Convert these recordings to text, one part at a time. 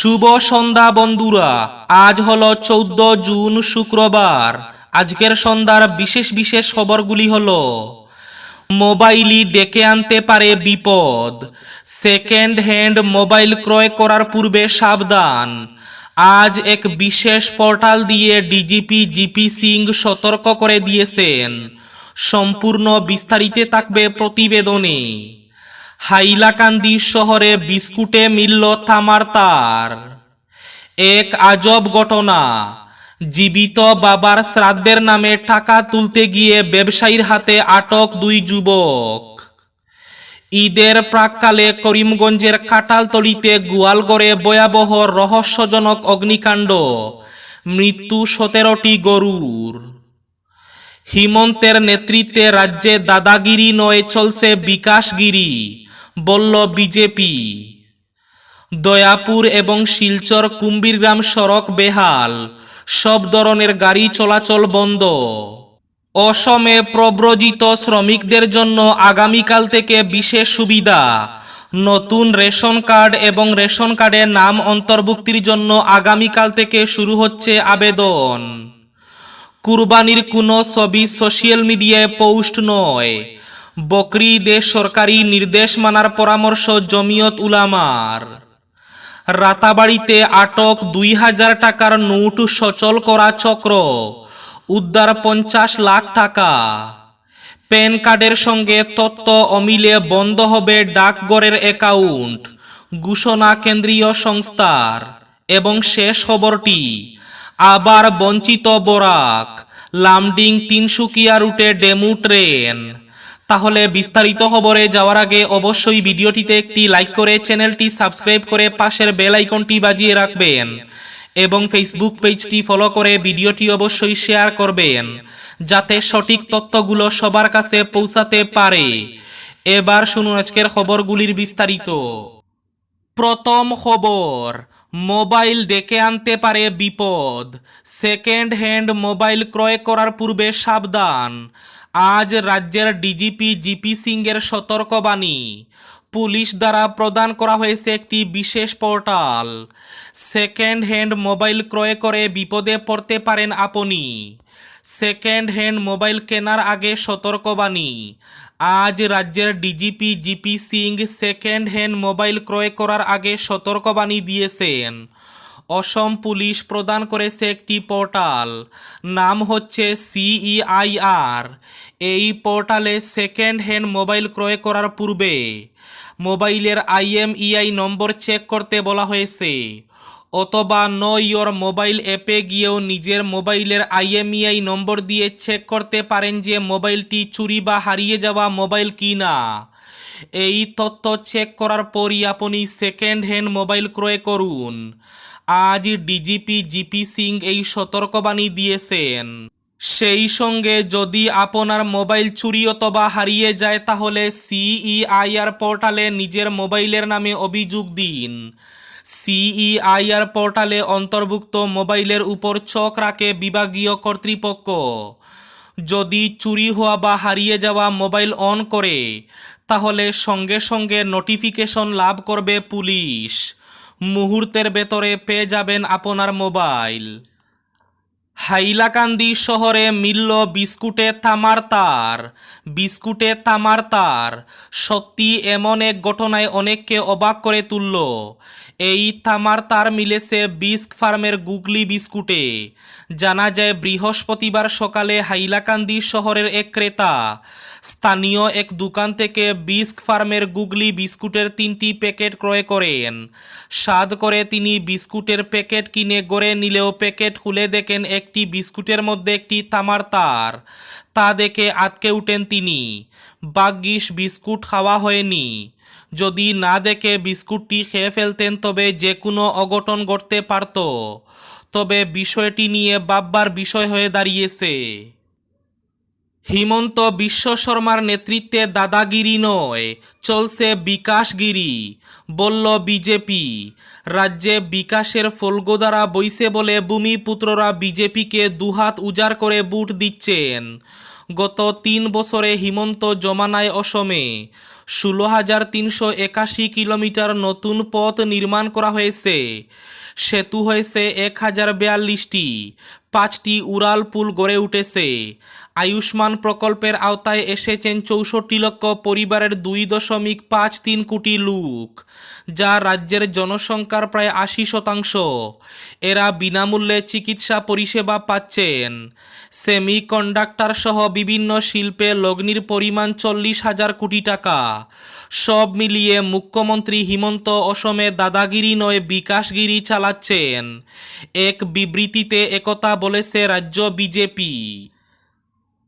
শুভ সন্ধ্যা বন্ধুরা। আজ হলো চৌদ্দ জুন শুক্রবার। আজকের সন্ধ্যার বিশেষ বিশেষ খবরগুলি হলো, মোবাইলই ডেকে আনতে পারে বিপদ। সেকেন্ড হ্যান্ড মোবাইল ক্রয় করার পূর্বে সাবধান। আজ এক বিশেষ পোর্টাল দিয়ে ডিজিপি জিপি সিং সতর্ক করে দিয়েছেন। সম্পূর্ণ বিস্তারিতে থাকবে প্রতিবেদনে। হাইলাকান্দি শহরে বিস্কুটে মিলল তামার তার। এক আজব ঘটনা, জীবিত বাবার শ্রাদ্ধের নামে টাকা তুলতে গিয়ে ব্যবসায়ীর হাতে আটক দুই যুবক। ঈদের প্রাককালে করিমগঞ্জের কাটালতলিতে গোয়ালগড়ে ভয়াবহ রহস্যজনক অগ্নিকাণ্ড, মৃত্যু সতেরোটি গরুর। হিমন্তের নেতৃত্বে রাজ্যে দাদাগিরি নয় চলছে বিকাশগিরি বলল, বিজেপি, দয়াপুর এবং শিলচর কুম্বীরগ্রাম সড়ক বেহাল। সব ধরনের গাড়ি চলাচল বন্ধ। অসমে প্রব্রজিত শ্রমিকদের জন্য আগামীকাল থেকে বিশেষ সুবিধা। নতুন রেশন কার্ড এবং রেশন কার্ডে নাম অন্তর্ভুক্তির জন্য আগামীকাল থেকে শুরু হচ্ছে আবেদন। কুরবানির কোনো ছবি সোশ্যাল মিডিয়ায় পোস্ট নয়। বকরি ঈদে সরকারি নির্দেশ মানার পরামর্শ জমিয়ত উলামার। রাতাবাড়িতে আটক দুই হাজার টাকার নোট সচল করা চক্র, উদ্ধার পঞ্চাশ লাখ টাকা। প্যান কার্ডের সঙ্গে তথ্য অমিলে বন্ধ হবে ডাকঘরের অ্যাকাউন্ট, ঘোষণা কেন্দ্রীয় সংস্থার। এবং শেষ খবরটি, আবার বঞ্চিত বরাক, লামডিং তিনসুকিয়া রুটে ডেমু ট্রেন। তাহলে বিস্তারিত খবরে যাওয়ার আগে অবশ্যই ভিডিওটিতে একটি লাইক করে চ্যানেলটি সাবস্ক্রাইব করে পাশের বেল আইকনটি বাজিয়ে রাখবেন এবং ফেসবুক পেজটি ফলো করে ভিডিওটি অবশ্যই শেয়ার করবেন, যাতে সঠিক তথ্যগুলো সবার কাছে পৌঁছাতে পারে। এবার শুনুন আজকের খবরগুলির বিস্তারিত। প্রথম খবর, মোবাইল ডেকে আনতে পারে বিপদ। সেকেন্ড হ্যান্ড মোবাইল ক্রয় করার পূর্বে সাবধান। আজ রাজ্যের ডিজিপি জিপি সিংয়ের সতর্কবাণী। পুলিশ দ্বারা প্রদান করা হয়েছে একটি বিশেষ পোর্টাল। সেকেন্ড হ্যান্ড মোবাইল ক্রয় করে বিপদে পড়তে পারেন আপনি। সেকেন্ড হ্যান্ড মোবাইল কেনার আগে সতর্কবাণী। আজ রাজ্যের DGP GP Singh second hand mobile ক্রয় করার আগে সতর্কবাণী দিয়েছেন। অসম পুলিশ প্রদান করেছে একটি পোর্টাল। নাম হচ্ছে সিইআইআর। এই পোর্টালে সেকেন্ড হ্যান্ড মোবাইল ক্রয় করার পূর্বে মোবাইলের আইএমইআই নম্বর চেক করতে বলা হয়েছে। অথবা নো ইয়োর মোবাইল অ্যাপে গিয়েও নিজের মোবাইলের আইএমইআই নম্বর দিয়ে চেক করতে পারেন যে মোবাইলটি চুরি বা হারিয়ে যাওয়া মোবাইল কি না এই তথ্য চেক করার পরই আপনি সেকেন্ড হ্যান্ড মোবাইল ক্রয় করুন। আজ ডিজিপি জিপি সিং এই সতর্কবাণী দিয়েছেন। সেই সঙ্গে যদি আপনার মোবাইল চুরি অথবা হারিয়ে যায়, তাহলে সিইআইআর পোর্টালে নিজের মোবাইলের নামে অভিযোগ দিন। সিইআইআর পোর্টালে অন্তর্ভুক্ত মোবাইলের উপর চোখ রাখে বিভাগীয় কর্তৃপক্ষ। যদি চুরি হওয়া বা হারিয়ে যাওয়া মোবাইল অন করে, তাহলে সঙ্গে সঙ্গে নোটিফিকেশন লাভ করবে পুলিশ। মুহূর্তের ভেতরে পেয়ে যাবেন আপনার মোবাইল। হাইলাকান্দি শহরে মিলল বিস্কুটে তামার তার, বিস্কুটে তামার তার। সত্যি এমন এক ঘটনায় অনেককে অবাক করে তুলল। এই তামার তার মিলেছে বিস্ক ফার্মের গুগলি বিস্কুটে। জানা যায়, বৃহস্পতিবার সকালে হাইলাকান্দি শহরের এক ক্রেতা স্থানীয় এক দোকান থেকে বিস্ক ফার্মের গুগলি বিস্কুটের তিনটি প্যাকেট ক্রয় করেন। স্বাদ করে তিনি বিস্কুটের প্যাকেট কিনে গড়ে নিলেও প্যাকেট খুলে দেখেন একটি বিস্কুটের মধ্যে একটি তামার তার। তা দেখে আটকে উঠেন তিনি। বাগ্যিস বিস্কুট খাওয়া হয়নি। যদি না দেখে বিস্কুটটি খেয়ে ফেলতেন, তবে যে কোনো অঘটন ঘটতে পারত। তবে বিষয়টি নিয়ে বাব্বার বিষয় হয়ে দাঁড়িয়েছে। হিমন্ত বিশ্ব শর্মার নেতৃত্বে দাদাগিরি নয়, চলছে বিকাশগিরি, বলল বিজেপি। রাজ্যে বিকাশের ফলগোদারা বইছে বলে ভূমিপুত্ররা বিজেপিকে দুহাত উজাড় করে বুট দিচ্ছেন। গত তিন বছরে হিমন্ত জমানায় অসমে। ষোলো হাজার তিনশো একাশি কিলোমিটার নতুন পথ নির্মাণ করা হয়েছে। সেতু হয়েছে এক হাজার বিয়াল্লিশটি। পাঁচটি উড়াল পুল গড়ে উঠেছে। আয়ুষ্মান প্রকল্পের আওতায় এসেছেন চৌষট্টি লক্ষ পরিবারের দুই দশমিক পাঁচ তিন কোটি লোক, যা রাজ্যের জনসংখ্যার প্রায় আশি শতাংশ। এরা বিনামূল্যে চিকিৎসা পরিষেবা পাচ্ছেন। সেমি কন্ডাক্টর সহ বিভিন্ন শিল্পে লগ্নির পরিমাণ চল্লিশ হাজার কোটি টাকা। সব মিলিয়ে মুখ্যমন্ত্রী হিমন্ত অসমে দাদাগিরি নয় বিকাশগিরি চালাচ্ছেন। এক বিবৃতিতে একথা বলেছে রাজ্য বিজেপি।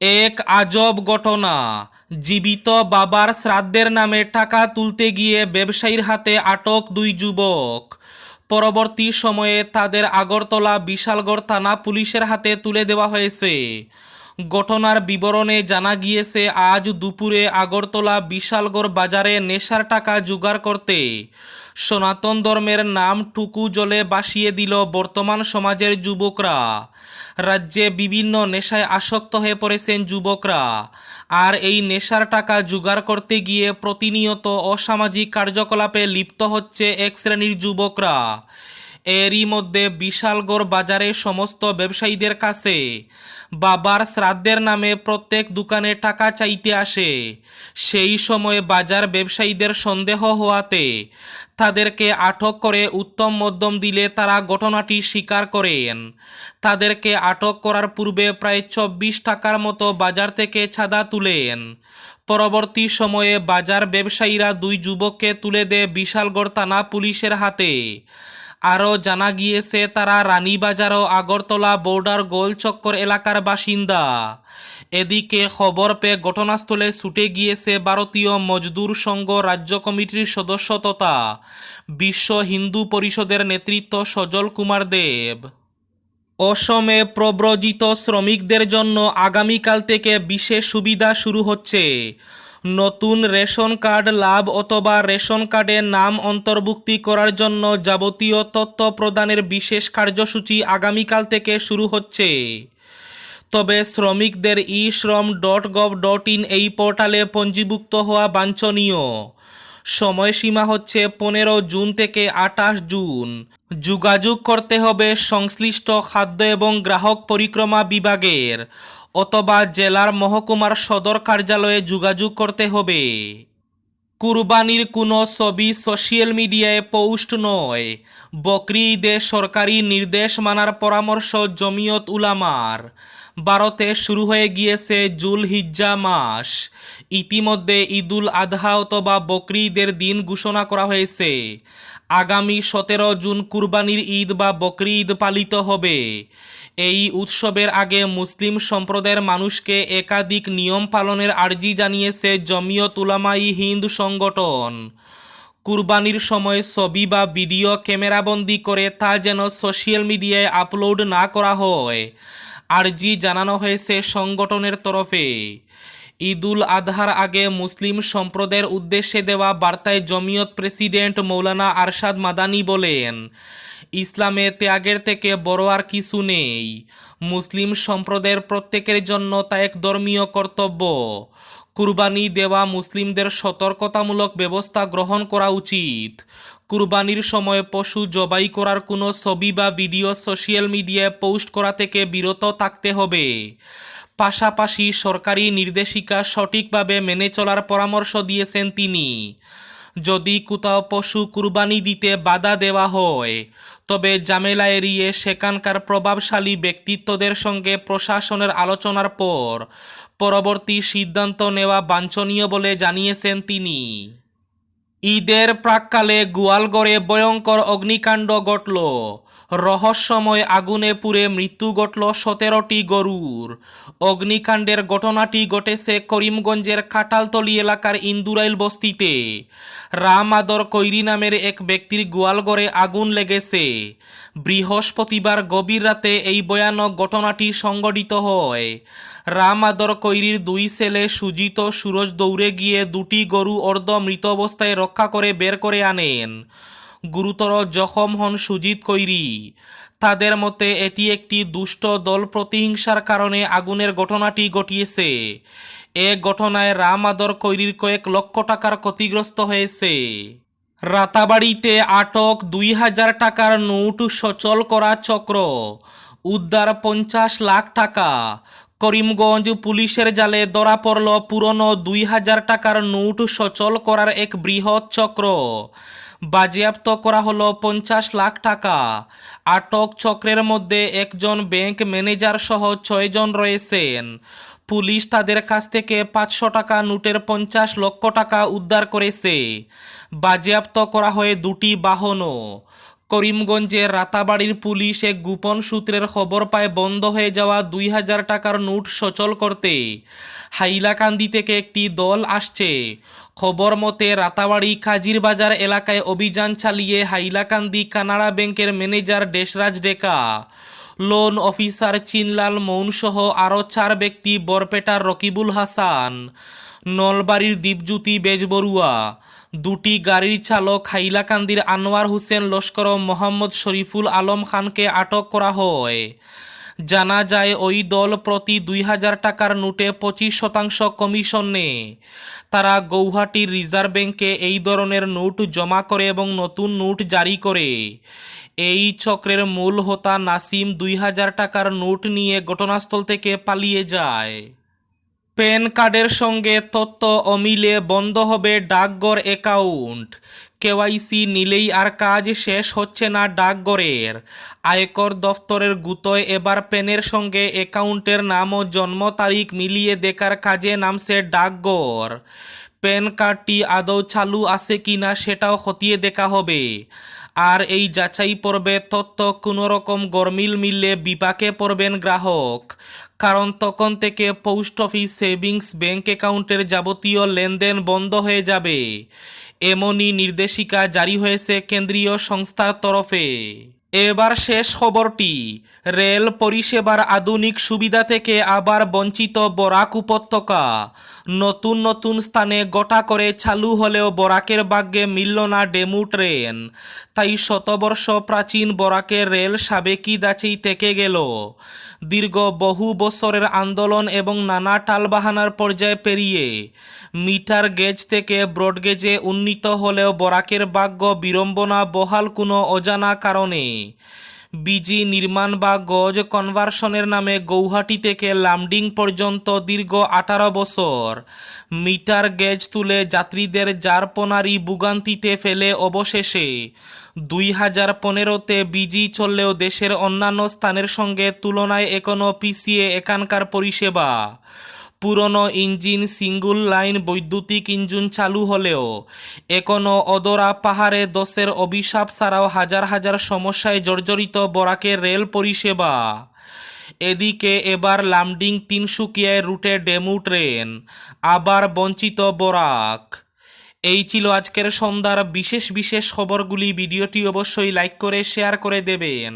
এক আজব ঘটনা, জীবিত বাবার শ্রাদ্ধের নামে টাকা তুলতে গিয়ে ব্যবসায়ীর হাতে আটক দুই যুবক। পরবর্তী সময়ে তাদের আগরতলা বিশালগড় থানা পুলিশের হাতে তুলে দেওয়া হয়েছে। ঘটনার বিবরণে জানা গিয়েছে, আজ দুপুরে আগরতলা বিশালগড় বাজারে নেশার টাকা জোগাড় করতে সনাতন ধর্মের নাম টুকু জলে বাসিয়ে দিল বর্তমান সমাজের যুবকরা। রাজ্যে বিভিন্ন নেশায় আসক্ত হয়ে পড়েছেন যুবকরা। আর এই নেশার টাকা জোগাড় করতে গিয়ে প্রতিনিয়ত অসামাজিক কার্যকলাপে লিপ্ত হচ্ছে এক শ্রেণির যুবকরা। এরই মধ্যে বিশালগড় বাজারে সমস্ত ব্যবসায়ীদের কাছে বাবার শ্রাদ্ধের নামে প্রত্যেক দোকানে টাকা চাইতে আসে। সেই সময়ে বাজার ব্যবসায়ীদের সন্দেহ হওয়াতে তাদেরকে আটক করে উত্তম মধ্যম দিলে তারা ঘটনাটি স্বীকার করেন। তাদেরকে আটক করার পূর্বে প্রায় চব্বিশ টাকার মতো বাজার থেকে ছাদা তুলেন। পরবর্তী সময়ে বাজার ব্যবসায়ীরা দুই যুবককে তুলে দেয় বিশালগড় থানা পুলিশের হাতে। আরও জানা গিয়েছে, তারা রানীবাজার ও আগরতলা বর্ডার গোলচক্কর এলাকার বাসিন্দা। এদিকে খবর পেয়ে ঘটনাস্থলে ছুটে গিয়েছে ভারতীয় মজদুর সংঘ রাজ্য কমিটির সদস্য তথা বিশ্ব হিন্দু পরিষদের নেতৃত্ব সজল কুমার দেব। অসমে প্রব্রজিত শ্রমিকদের জন্য আগামীকাল থেকে বিশেষ সুবিধা শুরু হচ্ছে। নতুন রেশন কার্ড লাভ অথবা রেশন কার্ডে নাম অন্তর্ভুক্তি করার জন্য যাবতীয় তথ্য প্রদানের বিশেষ কার্যসূচি আগামীকাল থেকে শুরু হচ্ছে। তবে শ্রমিকদের ই শ্রম ডট গভ ডট ইন এই পোর্টালে পঞ্জীভুক্ত হওয়া বাঞ্ছনীয়। সময়সীমা হচ্ছে পনেরো জুন থেকে আঠাশ জুন। যোগাযোগ করতে হবে সংশ্লিষ্ট খাদ্য এবং গ্রাহক পরিক্রমা বিভাগের। অথবা জেলার মহকুমার সদর কার্যালয়ে যোগাযোগ করতে হবে। কুরবানির কোনো ছবি সোশ্যাল মিডিয়ায় পোস্ট নয়। বকরি ঈদে সরকারি নির্দেশ মানার পরামর্শ জমিয়ত উলামার। ভারতে শুরু হয়ে গিয়েছে জুল হিজ্জা মাস। ইতিমধ্যে ঈদুল আধহা অথবা বকরি ঈদের দিন ঘোষণা করা হয়েছে। আগামী সতেরো জুন কুরবানির ঈদ বা বকরি ঈদ পালিত হবে। এই উৎসবের আগে মুসলিম সম্প্রদায়ের মানুষকে একাধিক নিয়ম পালনের আর্জি জানিয়েছে জমিয়ত উলামাই হিন্দু সংগঠন। কুরবানির সময় ছবি বা ভিডিও ক্যামেরাবন্দি করে তা যেন সোশ্যাল মিডিয়ায় আপলোড না করা হয়, আর্জি জানানো হয়েছে সংগঠনের তরফে। ঈদুল আজহার আগে মুসলিম সম্প্রদায়ের উদ্দেশ্যে দেওয়া বার্তায় জমিয়ত প্রেসিডেন্ট মৌলানা আরশাদ মাদানি বলেন, ইসলামে ত্যাগের থেকে বড় আর কিছু নেই। মুসলিম সম্প্রদায়ের প্রত্যেকের জন্য তা এক ধর্মীয় কর্তব্য। কুরবানি দেওয়া মুসলিমদের সতর্কতামূলক ব্যবস্থা গ্রহণ করা উচিত। কুরবানির সময় পশু জবাই করার কোনো ছবি বা ভিডিও সোশ্যাল মিডিয়ায় পোস্ট করা থেকে বিরত থাকতে হবে। পাশাপাশি সরকারি নির্দেশিকা সঠিকভাবে মেনে চলার পরামর্শ দিয়েছেন তিনি। যদি কোথাও পশু কুরবানি দিতে বাধা দেওয়া হয়, তবে জামেলা এড়িয়ে সেখানকার প্রভাবশালী ব্যক্তিত্বদের সঙ্গে প্রশাসনের আলোচনার পর পরবর্তী সিদ্ধান্ত নেওয়া বাঞ্ছনীয় বলে জানিয়েছেন তিনি। ঈদের প্রাককালে গোয়ালগড়ে ভয়ঙ্কর অগ্নিকাণ্ড ঘটল। রহস্যময় আগুনে পুড়ে মৃত্যু ঘটল সতেরোটি গরুর। অগ্নিকাণ্ডের ঘটনাটি ঘটেছে করিমগঞ্জের কাটালতলি এলাকার ইন্দুরাইল বস্তিতে। রাম আদর কৈরি নামের এক ব্যক্তির গোয়ালগড়ে আগুন লেগেছে। বৃহস্পতিবার গভীর রাতে এই ভয়ানক ঘটনাটি সংঘটিত হয়। রাম আদর কৈরির দুই ছেলে সুজিত সুরজ দৌড়ে গিয়ে দুটি গরু অর্ধ মৃত অবস্থায় রক্ষা করে বের করে আনেন। গুরুতর জখম হন সুজিত কৈরি। তাদের মতে এটি একটি দুষ্ট দল প্রতিহিংসার কারণে আগুনের ঘটনাটি ঘটিয়েছে। এ ঘটনায় রাম রামাদর কৈরির কয়েক লক্ষ টাকার ক্ষতিগ্রস্ত হয়েছে। রাতাবাড়িতে আটক দুই হাজার টাকার নোট সচল করা চক্র, উদ্ধার পঞ্চাশ লাখ টাকা। করিমগঞ্জ পুলিশের জালে ধরা পড়ল পুরনো দুই হাজার টাকার নোট সচল করার এক বৃহৎ চক্র। বাজেয়াপ্ত করা হলো পঞ্চাশ লাখ টাকা। আটক চক্রের মধ্যে একজন ব্যাংক ম্যানেজার সহ ছয়জন রয়েছেন। পুলিশ তাদের কাছ থেকে পাঁচশো টাকা নোটের পঞ্চাশ লক্ষ টাকা উদ্ধার করেছে। বাজেয়াপ্ত করা হয় দুটি বাহনও। করিমগঞ্জের রাতাবাড়ির পুলিশ এক গোপন সূত্রের খবর পায়, বন্ধ হয়ে যাওয়া দুই হাজার টাকার নোট সচল করতে হাইলাকান্দি থেকে একটি দল আসছে। খবর মতে, রাতাবাড়ি কাজির বাজার এলাকায় অভিযান চালিয়ে হাইলাকান্দি কানাড়া ব্যাংকের manager Deshraj Deka. Loan officer Chinlal Moun সহ আরও চার ব্যক্তি বরপেটার রকিবুল হাসান। নলবাড়ির দীপজ্যোতি বেজবরুয়া। দুটি গাড়ির চালক হাইলাকান্দির আনোয়ার হোসেন লস্কর মোহাম্মদ শরীফুল আলম খানকে আটক করা হয়। জানা যায় ওই দল প্রতি দুই হাজার টাকার নোটে পঁচিশ শতাংশ কমিশন নেয়। তারা গৌহাটির রিজার্ভ ব্যাংকে এই ধরনের নোট জমা করে এবং নতুন নোট জারি করে। এই চক্রের মূল হোতা নাসিম দুই হাজার টাকার নোট নিয়ে ঘটনাস্থল থেকে পালিয়ে যায়। প্যান কার্ডের সঙ্গে তথ্য অমিলে বন্ধ হবে ডাকঘর অ্যাকাউন্ট। কেওয়াইসি নিলেই আর কাজ শেষ হচ্ছে না ডাকঘরের। আয়কর দফতরের গুতোয় এবার প্যানের সঙ্গে অ্যাকাউন্টের নাম ও জন্ম তারিখ মিলিয়ে দেখার কাজে নামছে ডাকঘর। প্যান কার্ডটি আদৌ চালু আছে কিনা সেটাও খতিয়ে দেখা হবে। আর এই যাচাই পর্বে তথ্য কোনো রকম গরমিল মিললে বিপাকে পড়বেন গ্রাহক। কারণ তখন থেকে পোস্ট অফিস সেভিংস ব্যাংক অ্যাকাউন্টের যাবতীয় লেনদেন বন্ধ হয়ে যাবে। এমনই নির্দেশিকা জারি হয়েছে কেন্দ্রীয় সংস্থার তরফে। এবার শেষ খবরটি, রেল পরিষেবার আধুনিক সুবিধা থেকে আবার বঞ্চিত বরাক উপত্যকা। নতুন নতুন স্থানে গোটা করে চালু হলেও বরাকের ভাগ্যে মিলল না ডেমু ট্রেন। তাই শতবর্ষ প্রাচীন বরাকের রেল সাবেকি দাচেই থেকে গেল। দীর্ঘ বহু বছরের আন্দোলন এবং নানা টালবাহানার পর্যায়ে পেরিয়ে মিটার গেজ থেকে ব্রডগেজে উন্নীত হলেও বরাকের ভাগ্য বিড়ম্বনা বহাল কোনো অজানা কারণে। বিজি নির্মাণ বা গজ কনভার্সনের নামে গৌহাটি থেকে লামডিং পর্যন্ত দীর্ঘ আঠারো বছর। মিটার গেজ তুলে যাত্রীদের জারপনারি ভুগান্তিতে ফেলে অবশেষে। দুই হাজার পনেরোতে বিজি চললেও দেশের অন্যান্য স্থানের সঙ্গে তুলনায় এখনও পিছিয়ে এখানকার পরিষেবা। পুরনো ইঞ্জিন সিঙ্গুল লাইন বৈদ্যুতিক ইঞ্জিন চালু হলেও এখনও অদরা পাহাড়ে দশের অভিশাপ ছাড়াও হাজার হাজার সমস্যায় জর্জরিত বরাকের রেল পরিষেবা। এদিকে এবার লামডিং তিনসুকিয়ায় রুটে ডেমু ট্রেন, আবার বঞ্চিত বরাক। এই ছিল আজকের সন্ধ্যার বিশেষ বিশেষ খবরগুলি। ভিডিওটি অবশ্যই লাইক করে, শেয়ার করে দেবেন।